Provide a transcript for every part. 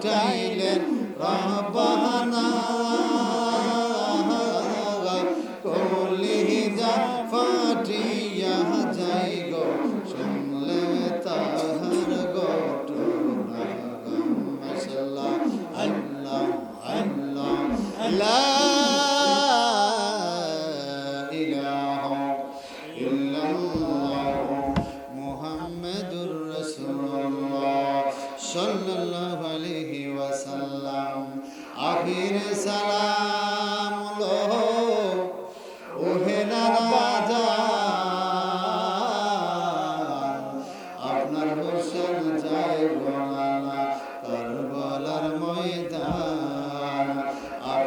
পাঠাইলেন রব্বানা কলি যা ফাটিয়া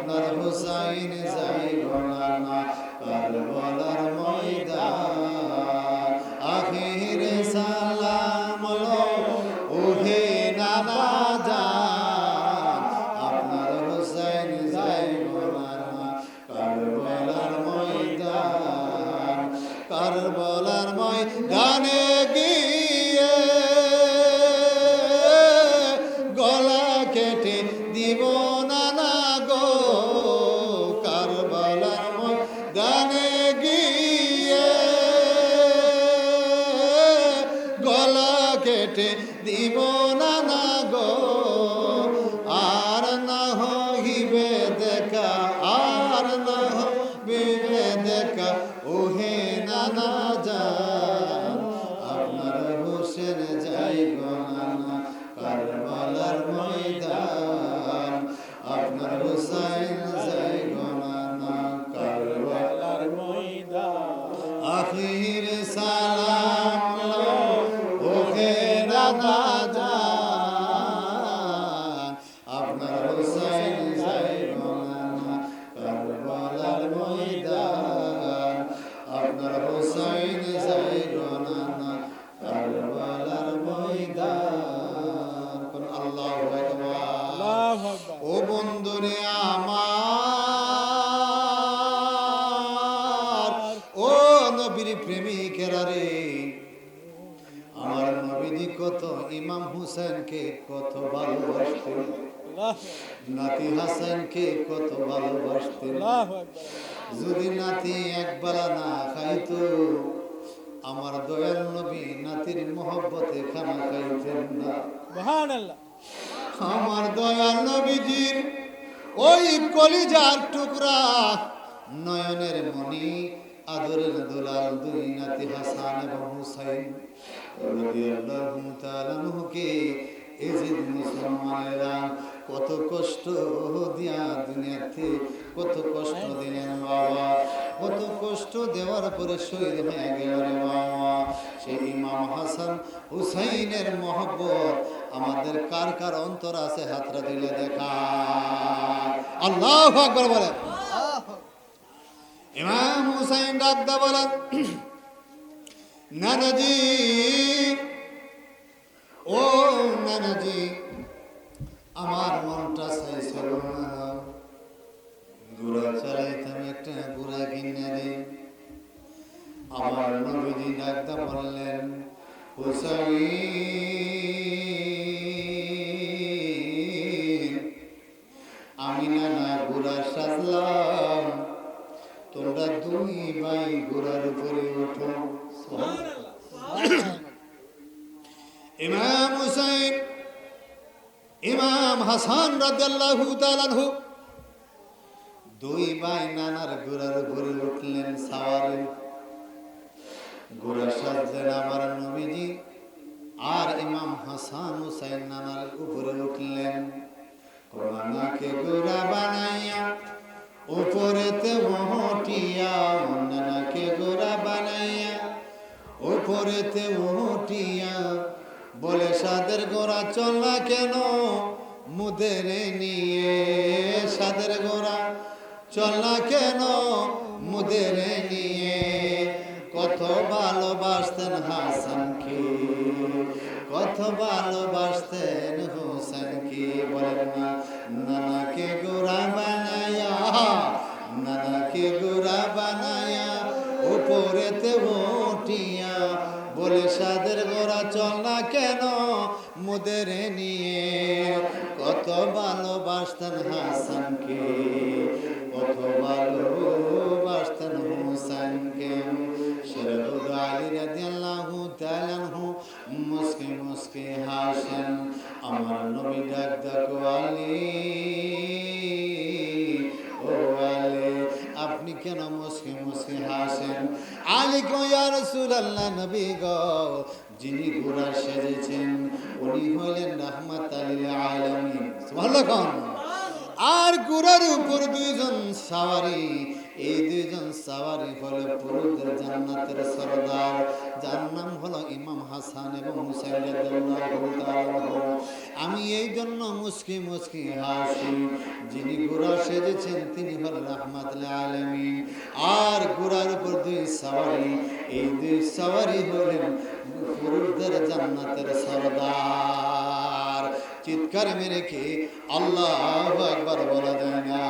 আপনার হুসাইন যাই গণানা কারবালার ময়দান। কেটে দিব না না গো। আর না হইবে দেখা, আর না হইবে দেখা, ওহে নানা যান আমার নবীজি কত ইমাম হুসেনকে কত ভালোবাসতেন। নাতি হাসানকে কত ভালোবাসতেন। যদি নাতি একবেলা না খাইতো আমার দয়াল নবী নাতির মহব্বতে খানা খাইতেন না। আমার দয়াল নবীজির ওই কলিজার টুকরা নয়নের মণি আদরের দুলাল দুই নাতি হাসান এবং হুসাইন রাদিয়াল্লাহু তাআলা এই যে মুসলমানেরা কত কষ্ট দিয়া দুনিয়াতে, কত কষ্ট দিলেন বাবা, কত কষ্ট দেওয়ার পরে শহীদ হয়ে গেল রে বাবা। সেই ইমাম হাসান হুসাইনের মহব্বত আমাদের কার কার অন্তর আছে হাতরা দিলে দেখা। আল্লাহ আকবর বলেন। ইমাম হুসাইন ডাকদা বলেন, নানাজি, ও নানাজি, আমার মনটা চাইছিল না। গুড়া চালাইতাম একটা গুড়া কিনে দে আমার নবীজি ডাকদা বললেন, হুসাইন তোমরা দুই ভাই ঘোড়ার উপরে ওঠো ইমাম হুসাইন, ইমাম হাসান রাদিয়াল্লাহু তাআলা দুই ভাই নানার ঘোড়ার উপরে উঠলেন সাওয়ারে। ঘোড়া সাজলেন আমার নবীজি, আর ইমাম হাসান হুসাইন নানার উপরে উঠলেন। কোরআনাকে গোড়া বানাইয়া উপরেতে মহটিয়া নানাকে গোড়া বানাইয়া, উপরেতে মহটিয়া বলে, সাদের গোড়া চল কেন? মুদের নিয়ে সাদের গোড়া চল না কেন? মুদের নিয়ে কত ভালোবাসতেন হাসানকে কত ভালোবাসতেন হোসেনকে বলেন না নানাকে গোড়া বানায়া বলে সাদের গোড়া চল না কেন? মুদের নিয়ে কত ভালোবাসতেন হাসানকে, কত ভালোবাসতেন হুসাইনকে শেরহুদ আলী রাদিয়াল্লাহু তাআলা মুস্কি মুস্কি হাসেন, আমার নবী ডাক ডাকো আলী, ও আলী, আপনি কেন মুস্কি মুস্কি হাসেন? আলী গো ইয়া রাসূলুল্লাহ, নবী গো। যিনি ঘোড়া সেজেছেন, উনি হলেন রাহমাত আলিল আলামিন। সুবহানাল্লাহ আর ঘোড়ার উপর দুইজন সাওয়ারি এই দুইজন সাওয়ারি হলো পুরুদের জান্নাতের সরদার। যার নাম হলো ইমাম হাসান এবং। আমি এই জন্য মুস্কি মুস্কি হাসি। যিনি ঘোড়া সেজেছেন, তিনি হলেন রাহমাতুল আলামিন। আর ঘোড়ার উপর দুই সাওয়ারি। এই দুই সাওয়ারি হলেন পুরুষদের জান্নাতের সরদার। চিৎকার মেরে কি? আল্লাহ একবার বলা যায় না।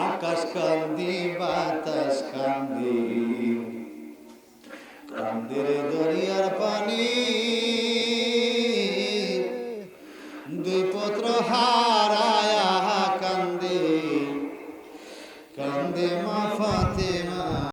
আকাশ কান্দি বাতাস কান্দি। কান্দির দরিয়ার